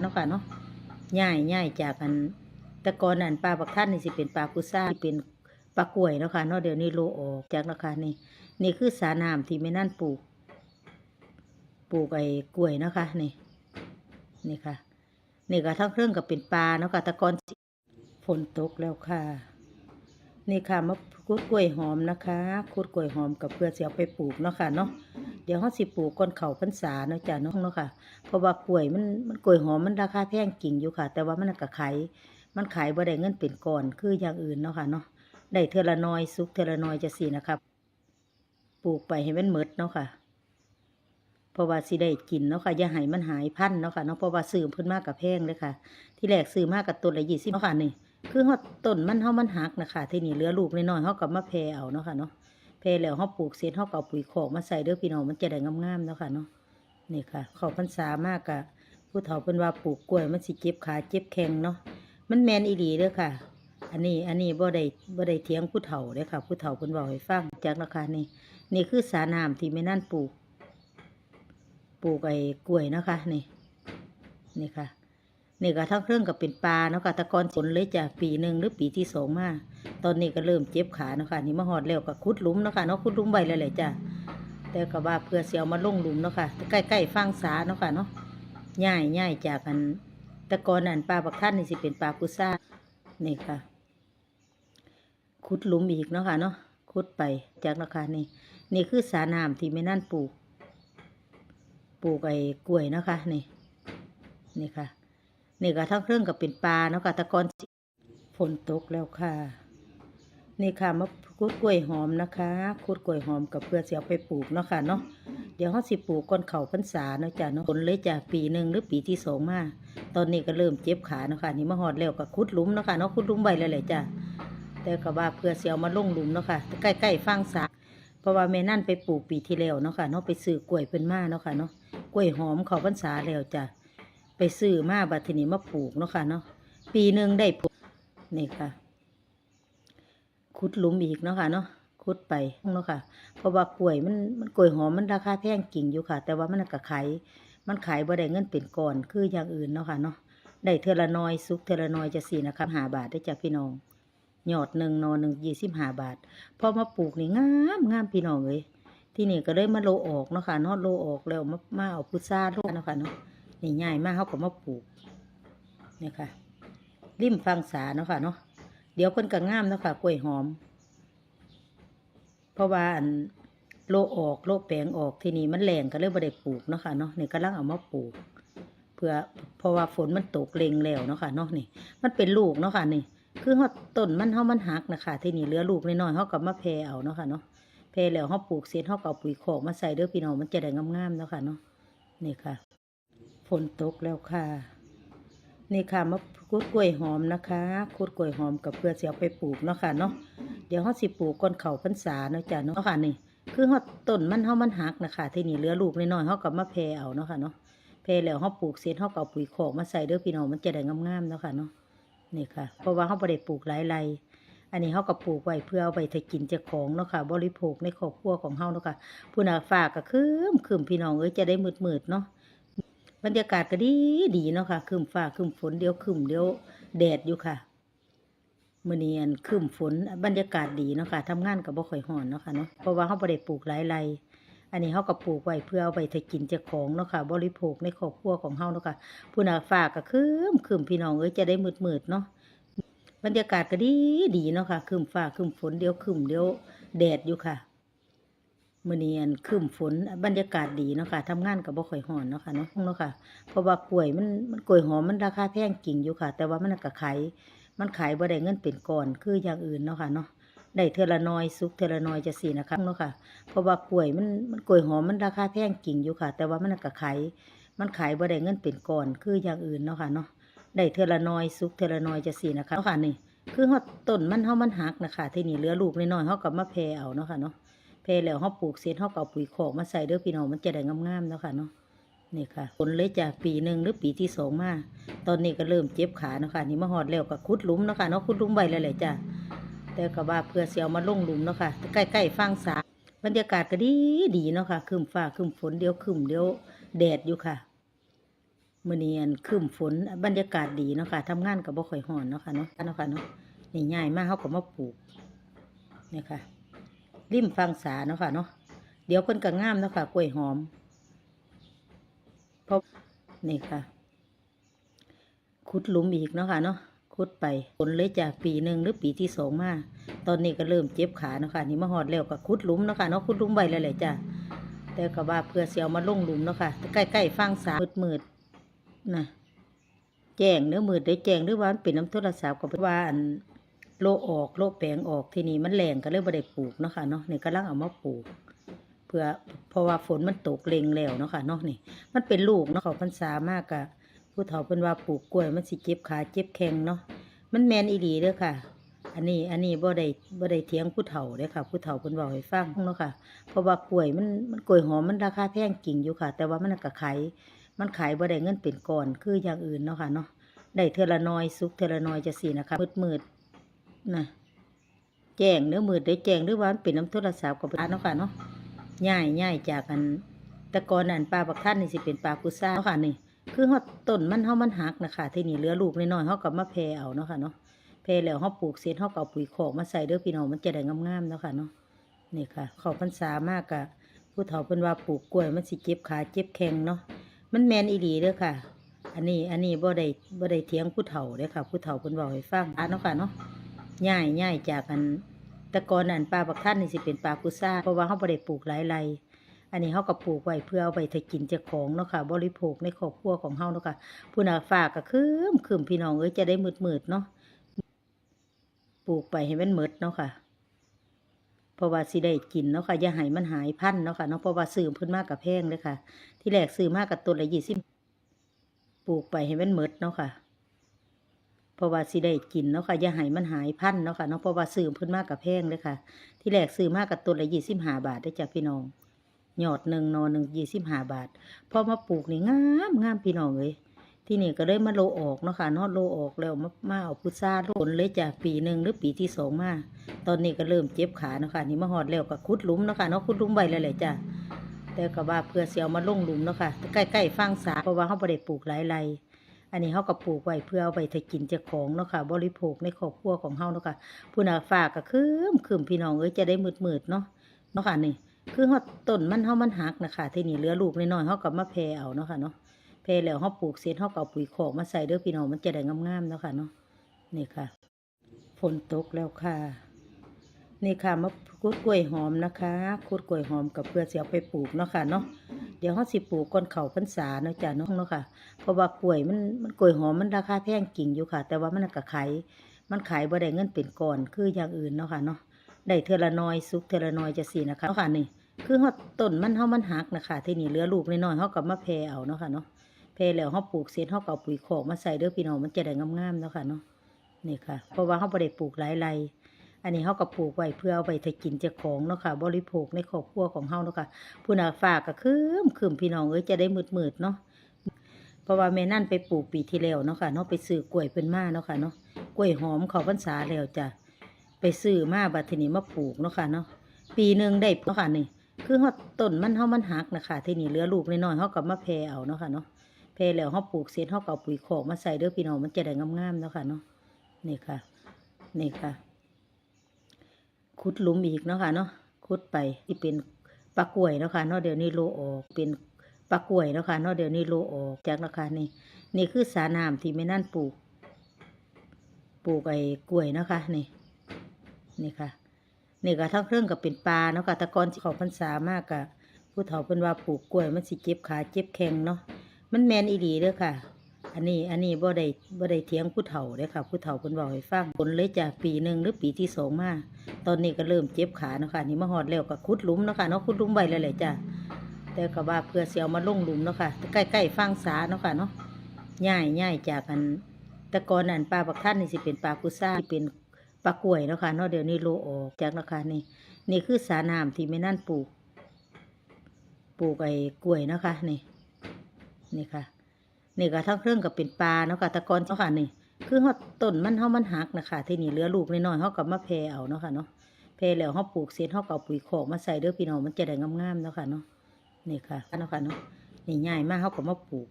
เนาะค่ะเนาะย่ายย่ายจากอันแต่ก่อนอันปลาบักท่านนี่สิเป็นปลากุซ่าเป็นปลากล้วยเนาะค่ะเนาะเดี๋ยวนี้โลออกจากเนาะค่ะนี่ นี่คือสาน้ำที่ไม่นั่นปลูก ปลูกไอ้กล้วยเนาะค่ะนี่ นี่ค่ะ นี่ก็ทั้งเครื่องกับเป็นปลาเนาะค่ะตะกอนฝนตกแล้วค่ะ นี่ค่ะมะคุดกล้วยหอมนะคะคุดกล้วยหอมกับเพื่อเสียไปปลูกเนาะค่ะเนาะเดี๋ยวเขาสิปลูกก้นเขาพรรษาเนาะจ้ะเนาะเนาะค่ะ เพราะว่ากล้วยมันมันกล้วยหอมมันราคาแพงกิ่งอยู่ค่ะ แต่ว่ามันก็ขายมันขายบ่ได้เงินเป็นก่อนคืออย่างอื่นเนาะค่ะเนาะได้เทอละน้อยสุกเทอละน้อยจะสีนะครับปลูกไปให้มันหมดเนาะค่ะเพราะว่าสิได้กินเนาะค่ะอย่าให้มันหายพันเนาะค่ะเนาะเพราะว่าซื้อเพิ่นมากกับแพงเลยค่ะ ที่แรกซื้อมากกับต้นละยี่สิบเนาะค่ะนี่ คือเฮาต้นมันเฮามันหักนะคะที่นี่เหลือลูกน้อยๆเฮาก็มาแพรเอาเนาะค่ะเนาะแพรแล้วเฮาปลูกเสร็จเฮาก็เอาปุ๋ยคอกมาใส่เด้อพี่น้องมันจะได้งามๆเนาะค่ะเนาะนี่ค่ะเข้าพรรษามากอะผู้เฒ่าเพิ่นว่าปลูกกล้วยมันสิเจ็บขาเจ็บแข้งเนาะมันแมนอีหลีเด้อค่ะ อันนี้อันนี้บ่ได้บ่ได้เถียงผู้เฒ่าเด้อค่ะ ผู้เฒ่าเพิ่นเว้าให้ฟังจากราคานี่ นี่คือสาน้ำที่แม่นั่นปลูก ปลูกไอ้กล้วยนะคะนี่นี่ค่ะ นี่ก็ทั้งเครื่องกับเป็นปลาเนาะค่ะตะกอนฝนเลยจากปีหนึ่งหรือปีที่สองมา ตอนนี้ก็เริ่มเจ็บขาเนาะค่ะนี่มาหอดแล้วก็คุดลุมเนาะค่ะเนาะคุดลุมใบแล้วแหละจ้ะแต่ก็ว่าเพื่อเสียวมาลงลุมเนาะค่ะใกล้ๆฟังสาเนาะค่ะเนาะย่ายย่ายจากกันตะกอนอันปลาบักท่านนี่สิเป็นปลากุซ่านี่ค่ะ คุดลุมอีกเนาะค่ะเนาะคุดไปจากเนาะค่ะนี่ นี่คือสาน้ำที่ไม่นั่นปลูก ปลูกไอ้กล้วยเนาะค่ะนี่นี่ค่ะ นี่ก็ทั้งเครื่องกับเป็นปลาเนาะค่ะตะกอนฝนตกแล้วค่ะ นี่ค่ะมะคุดกล้วยหอมนะคะคุดกล้วยหอมกับเพื่อเสียไปปลูกเนาะค่ะเนาะเดี๋ยวเขาสิปลูกก้นเขาพรรษาเนาะจ้ะเนาะผลเลยจากปีหนึ่งหรือปีที่สองมา ตอนนี้ก็เริ่มเจ็บขาเนาะค่ะนี่มาหอดแล้วก็คุดลุมเนาะค่ะเนาะคุดลุมใบแล้วแหละจ้ะแต่ก็ว่าเพื่อเสียวมาลงหลุมเนาะค่ะใกล้ๆฟังสาเพราะว่าแม่นั่นไปปลูกปีที่แล้วเนาะค่ะเนาะไปซื้อกล้วยเป็นมาเนาะค่ะเนาะกล้วยหอมเขาพรรษาแล้วจ้ะ ไปซื้อมาบัดทีนี้มาปลูกเนาะค่ะเนาะปีหนึ่งได้ผลนี่ค่ะ ขุดหลุมอีกเนาะค่ะเนาะขุดไปเนาะค่ะ เพราะว่ากล้วยมันมันกล้วยหอมมันราคาแพงกิ่งอยู่ค่ะ แต่ว่ามันก็ขายมันขายบ่ได้เงินเป็นก่อนคืออย่างอื่นเนาะค่ะเนาะได้เทอละน้อยสุกเทอละน้อยจะสี่นะครับหาบาทได้จากพี่น้องหยอดหนึ่งนอหนึ่งยี่สิบห้าบาทพอมาปลูกนี่งามงามพี่น้องเลยที่นี่ก็เลยมาโลออกเนาะค่ะนาะโลออกแล้วมามาเอาพุทราโลเนาะค่ะเนาะ นี่ง่ายมากเขาก็มาปลูกเนี่ยค่ะ ริมฟังสาเนาะค่ะเนาะเดี๋ยวเพิ่นก็งามเนาะค่ะกล้วยหอม เพราะว่าอันโลออกโลแปลงออกที่นี่มันแรงก็เลยบ่ได้ปลูกเนาะค่ะเนาะนี่กำลังเอามาปลูก เพื่อเพราะว่าฝนมันตกเร็งแล้วเนาะค่ะเนาะนี่ มันเป็นลูกเนาะค่ะนี่ คือเฮาต้นมันเฮามันหักนะคะที่นี่เหลือลูกน้อยๆเฮาก็มาแพรเอาเนาะค่ะเนาะแพรแล้วเฮาปลูกเสร็จเฮาก็เอาปุ๋ยคอกมาใส่เด้อพี่น้องมันจะได้งามๆเนาะค่ะเนาะนี่ค่ะ ฝนตกแล้วค่ะ นี่ค่ะมะคุดกล้วยหอมนะคะคุดกล้วยหอมกับเพื่อเสียไปปลูกเนาะค่ะเนาะเดี๋ยวเขาสิปลูกก้นเข่าพรรษาเนาะจ้ะเนาะค่ะนี่ คือเขาต้นมันเขามันหักนะคะที่นี่เหลือลูกน้อยๆเขาก็มาแพรเอาเนาะค่ะเนาะแพรแล้วเขาปลูกเสร็จเขาก็เอาปุ๋ยคอกมาใส่เด้อพี่น้องมันจะได้งามๆเนาะค่ะเนาะนี่ค่ะ เพราะว่าเขาไม่ได้ปลูกหลายไรอันนี้เขาก็ปลูกไว้เพื่อเอาไปถ้ากินเจ้าของเนาะค่ะ บริโภคในครอบครัวของเขาเนาะค่ะผู้นาฝากก็คืมคืมพี่น้องเอ้ยจะได้มืดๆเนาะ บรรยากาศก็ดีดีเนาะค่ะครึมฟ้าครึมฝนเดี๋ยวครึมเดี๋ยวแดดอยู่ค่ะมื้อนี้อันครึมฝนบรรยากาศดีเนาะค่ะทำงานก็บบ่ค่อยร้อนเนาะค่ะเนาะเพราะว่าเฮาบ่ได้ปลูกหลายไรอันนี้เฮาก็ปลูกไว้เพื่อเอาไปถกินเจ้าของเนาะค่ะบริโภคในครอบครัวของเฮาเนาะค่ะผู้นาฟ้าก็ครึมครึมพี่น้องเอ้ยจะได้มืดๆเนาะบรรยากาศก็ดีดีเนาะค่ะครึมฟ้าครึมฝนเดี๋ยวครึมเดี๋ยวแดดอยู่ค่ะ มื่อนี้อันครึ้มฝนบรรยากาศดีเนาะค่ะทำงานกับบ่ค่อยร้อนเนาะค่ะเนาะเนาะค่ะ เพราะว่ากล้วยมันมันกล้วยหอมมันราคาแพงกิ่งอยู่ค่ะ แต่ว่ามันก็ขายมันขายบ่ได้เงินเป็นก่อนคืออย่างอื่นเนาะค่ะเนาะได้เทอละน้อยสุกเทอละน้อยจะสี่นะคะเนาะค่ะ เพราะว่ากล้วยมันมันกล้วยหอมมันราคาแพงกิ่งอยู่ค่ะ แต่ว่ามันก็ขายมันขายบ่ได้เงินเป็นก่อนคืออย่างอื่นเนาะค่ะเนาะได้เทอละน้อยสุกเทอละน้อยจะสี่นะคะเนาะค่ะนี่คือเฮาต้นมันเฮามันหักนะคะที่นี่เหลือลูกน้อยๆเฮาก็มาแพรเอาเนาะค่ะเนาะ แพรแล้วเขาปลูกเสร็จเขาก็เอาปุ๋ยคอกมาใส่เด้อพี่น้องมันจะได้งามๆเนาะค่ะเนาะนี่ค่ะผลเลยจากปีหนึ่งหรือปีที่สองมา ตอนนี้ก็เริ่มเจ็บขาเนาะค่ะนี่มาหอดแล้วก็คุดลุมเนาะค่ะเนาะคุดลุมใบแล้วแหละจ้ะแต่ก็ว่าเพื่อเสียวมาลงหลุมเนาะค่ะใกล้ๆฟังสาบรรยากาศก็ดีดีเนาะค่ะครึมฟ้าครึมฝนเดี๋ยวครึมเดี๋ยวแดดอยู่ค่ะมื้อนี้อันครึ้มฝนบรรยากาศดีเนาะค่ะทำงานก็บ่ค่อยร้อนเนาะค่ะเนาะเนาะค่ะเนาะนี่ย้ายมาเฮาก็มาปลูกเนี่ยค่ะ ริมฝั่งสาเนาะค่ะเนาะเดี๋ยวเพิ่นก็งามเนาะค่ะกล้วยหอมเพราะนี่ค่ะ ขุดหลุมอีกเนาะค่ะเนาะขุดไปผลเลยจากปีหนึ่งหรือปีที่สองมาตอนนี้ก็เริ่มเจ็บขาเนาะค่ะนี่มาหอดแล้วก็ขุดหลุมเนาะค่ะเนาะขุดหลุมใบแล้วแหละจ้ะแต่ก็ว่าเพื่อเสียวมาลงหลุมเนาะค่ะใกล้ๆฟังสามืดมืดๆนะแจ้งเนื้อมืดได้แจ้งหรือว่าเป็นน้ำโทรศัพท์ก็เป็นว่าอัน โลออกโลแปลงออกที่นี่มันแรงก็เลยบ่ได้ปลูกเนาะค่ะเนาะนี่กำลังเอามาปลูก เพื่อเพราะว่าฝนมันตกเล็งแล้วเนาะค่ะเนาะนี่ มันเป็นลูกเนาะเขาพรรษามากอะผู้เฒ่าเป็นว่าปลูกกล้วยมันสิเจ็บขาเจ็บแข้งเนาะมันแมนอีหลีเด้อค่ะ อันนี้อันนี้บ่ได้บ่ได้เถียงผู้เฒ่าเด้อค่ะ ผู้เฒ่าเพิ่นบอกให้ฟังเนาะค่ะ เพราะว่ากล้วยมันมันกล้วยหอมมันราคาแพงจริงอยู่ค่ะ แต่ว่ามันก็ขายมันขายบ่ได้เงินเป็นก้อนคืออย่างอื่นเนาะค่ะเนาะได้เทอละน้อยสุกเทอละน้อยจะสินะคะมืดๆ นะแจ้งเนื้อมืดได้แจ้งหรือว่ามันเป็นน้ำโทรศัพท์ก็เป็นเนาะค่ะเนาะย่ายย่ายจากกันต่ก่อนอันปลาบักท่านนี่สิเป็นปลากุซ่าเนาะค่ะนี่คือเฮาต้นมันเฮามันหักนะคะที่นี่เหลือลูกน้อยๆเฮาก็มาแผ่เอาเนาะค่ะเนาะแผ่แล้วเฮาปลูกเสร็จเฮาก็เอาปุ๋ยคอกมาใส่เด้อพี่น้องมันจะได้งามๆเนาะค่ะเนาะนี่ค่ะเขาพรรษามากะผู้เฒ่าเพิ่นว่าปลูกกล้วยมันสิเจ็บขาเจ็บแข้งเนาะมันแมนอีหลีเด้อค่ะ อันนี้อันนี้บ่ได้บ่ได้เถียงผู้เฒ่าเด้อค่ะ ผู้เฒ่าเพิ่นบอกให้ฟังอะเนาะค่ะเนาะ ย่ายย่ายจากกันแต่ก่อนอันปลาบักท่านนี่สิเป็นปลากุซ่าเพราะว่าเขาบ่ได้ปลูกหลายไรอันนี้เขาก็ปลูกไว้เพื่อเอาไปถกินเจ้าของเนาะค่ะ บริโภคในครอบครัวของเฮาเนาะค่ะผู้นาฝากก็คืมคืมพี่น้องเอ้ยจะได้มืดมืดเนาะปลูกไปให้มันหมดเนาะค่ะเพราะว่าสิได้กินเนาะค่ะอย่าให้มันหายพันเนาะค่ะเนาะเพราะว่าซื้อเพิ่นมากกับแพงเลยค่ะ ที่แรกซื้อมากกับต้นละยี่สิบปลูกไปให้มันหมดเนาะค่ะ เพราะว่าสิได้กินเนาะค่ะอย่าให้มันหายพันเนาะค่ะเนาะเพราะว่าซื้อเพิ่นมากกับแพงเลยค่ะ ที่แรกซื้อมากกับต้นละยี่สิบห้าบาทได้จากพี่น้องหยอดหนึ่งนอหนึ่งยี่สิบห้าบาทพอมาปลูกนี่งามงามพี่น้องเลยที่นี่ก็เลยมาโลออกเนาะค่ะนาะโลออกแล้วมามาเอาพุทราผลเลยจากปีหนึ่งหรือปีที่สองมาตอนนี้ก็เริ่มเจ็บขาเนาะค่ะนี่มาหอดแล้วก็คุดลุมเนาะค่ะเนาะคุดลุมใบแล้วแหละจ้ะแต่ก็ว่าเพื่อเสียวมาลงหลุมเนาะค่ะใกล้ๆฟังสาเพราะว่าเขาไม่ได้ปลูกหลายไร อันนี้เขาก็ปลูกไว้เพื่อเอาไปถกินเจ้าของเนาะค่ะ บริโภคในครอบครัวของเฮาเนาะค่ะผู้นาฝากก็คืมคืมพี่น้องเอ้ยจะได้มืดมืดๆเนาะเนาะค่ะนี่ คือเฮาต้นมันเฮามันหักนะคะที่นี่เหลือลูกน้อยๆเฮาก็มาแผ่เอาเนาะค่ะเนาะแผ่แล้วเฮาปลูกเสร็จเฮาก็เอาปุ๋ยคอกมาใส่เด้อพี่น้องมันจะได้งามๆเนาะค่ะเนาะนี่ค่ะฝนตกแล้วค่ะ นี่ค่ะมะคุดกล้วยหอมนะคะคุดกล้วยหอมกับเพื่อเสียเอาไปปลูกเนาะค่ะเนาะเดี๋ยวเขาสิปลูกก้นเข่าพรรษาเนาะจ้ะเนาะเนาะค่ะเพราะว่ากล้วยมันมันกล้วยหอมมันราคาแพงจริงอยู่ค่ะ แต่ว่ามันก็ขายมันขายบ่ได้เงินเป็นก้อนคืออย่างอื่นเนาะค่ะเนาะได้เทอละน้อยสุกเทอละน้อยจะสีนะคะเนาะค่ะนี่คือเฮาต้นมันเฮามันหักนะคะที่นี่เหลือลูกน้อยๆเฮาก็มาแผ่เอาเนาะค่ะเนาะแผ่แล้วเฮาปลูกเสร็จเฮาก็เอาปุ๋ยคอกมาใส่เด้อพี่น้องมันจะได้งามๆเนาะค่ะเนาะนี่ค่ะเพราะว่าเฮาบ่ได้ปลูกหลายไร อันนี้เขาก็ปลูกไว้เพื่อเอาไปถกินเจ้าของเนาะค่ะ บริโภคในครอบครัวของเฮาเนาะค่ะผู้นาฝากก็คืมคืมพี่น้องเอ้ยจะได้มืดมืดๆเนาะเพราะว่าแม่นั่นไปปลูกปีที่แล้วเนาะค่ะเนาะไปซื้อกล้วยเป็นมาเนาะค่ะเนาะกล้วยหอมเขาพรรษาแล้วจ้ะไปซื้อมาบัดทีนี้มาปลูกเนาะค่ะเนาะปีหนึ่งได้เนาะค่ะนี่คือเฮาต้นมันเฮามันหักนะคะที่นี่เหลือลูกน้อยๆเฮาก็มาแผ่เอาเนาะค่ะเนาะแผ่แล้วเฮาปลูกเสร็จเฮาก็เอาปุ๋ยคอกมาใส่เด้อพี่น้องมันจะได้งามๆเนาะค่ะเนาะนี่ค่ะนี่ค่ะ ขุดหลุมอีกเนาะค่ะเนาะขุดไปที่เป็นปลากล้วยเนาะค่ะเนาะเดี๋ยวนี้โลออกเป็นปลากล้วยเนาะค่ะเนาะเดี๋ยวนี้โลออกจากราคานี่นี่คือสาน้ำที่แม่นั่นปลูก ปลูกไอ้กล้วยเนาะค่ะนี่นี่ค่ะนี่ก็ทั้งเครื่องกับเป็นปลาเนาะค่ะตะกอนที่เขาพรรษามากกะผู้เฒ่าเป็นว่าปลูกกล้วยมันสิเจ็บขาเจ็บแข้งเนาะมันแมนอีหลีเด้อค่ะ อันนี้อันนี้บ่ได้บ่ได้เถียงผู้เฒ่าเด้อค่ะ ผู้เฒ่าเพิ่นบอกให้ฟังผลเลยจากปีหนึ่งหรือปีที่สองมาตอนนี้ก็เริ่มเจ็บขาเนาะค่ะนี่มาหอดแล้วก็ขุดหลุมเนาะค่ะเนาะขุดหลุมใบแล้วแหละจ้ะแต่ก็ว่าเพื่อเสียวมาลงหลุมเนาะค่ะใกล้ๆฟังสาเนาะค่ะเนาะย่ายย่ายจากกันแต่ก่อนอันปลาบักท่านนี่สิเป็นปลากุซ่าที่เป็นปลากล้วยเนาะค่ะเนาะเดี๋ยวนี้โลออกจากเนาะค่ะนี่นี่คือสาน้ำที่แม่นั่นปลูก ปลูกไอ้กล้วยเนาะค่ะนี่นี่ค่ะ นี่ก็ทั้งเครื่องกับเป็นปลาเนาะค่ะตะกอนเนาค่ะนี่ คือเฮาต้นมันเฮามันหักนะคะที่นี่เหลือลูกน้อยๆเฮากับมาแพ่เอาเนาะค่ะเนาะแพ่แล้วเฮาปลูกเสร็จเฮาก็เอาปุ๋ยขอกมาใส่เด้อพี่น้องมันจะได้งามๆเนาะค่ะเนาะนี่ค่ะเนาะค่ะเนาะนี่ใหญ่มากเฮาก็มาปลูก